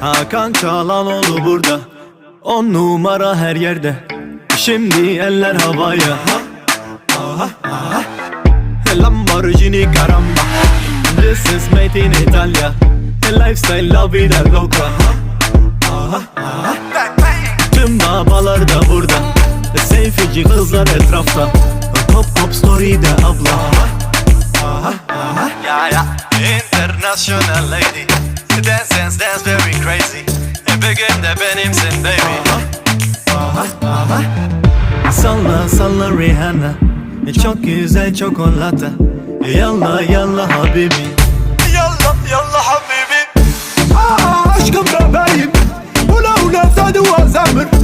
Hakan Çalanoğlu burada. On numara her yerde. Şimdi eller havaya. Lamborghini caramba This is made in Italia. Lifestyle la vida loca Tüm babalar da burada. Seyfici kızlar etrafta. Pop pop story'de abla. Yeah, yeah. International lady. Salla salla Rihanna. E, çok güzel çokolata e Yalla yalla habibi. Yalla yalla habibi. Aa, Aşkım bebeğim Ula ula tadı ve zemir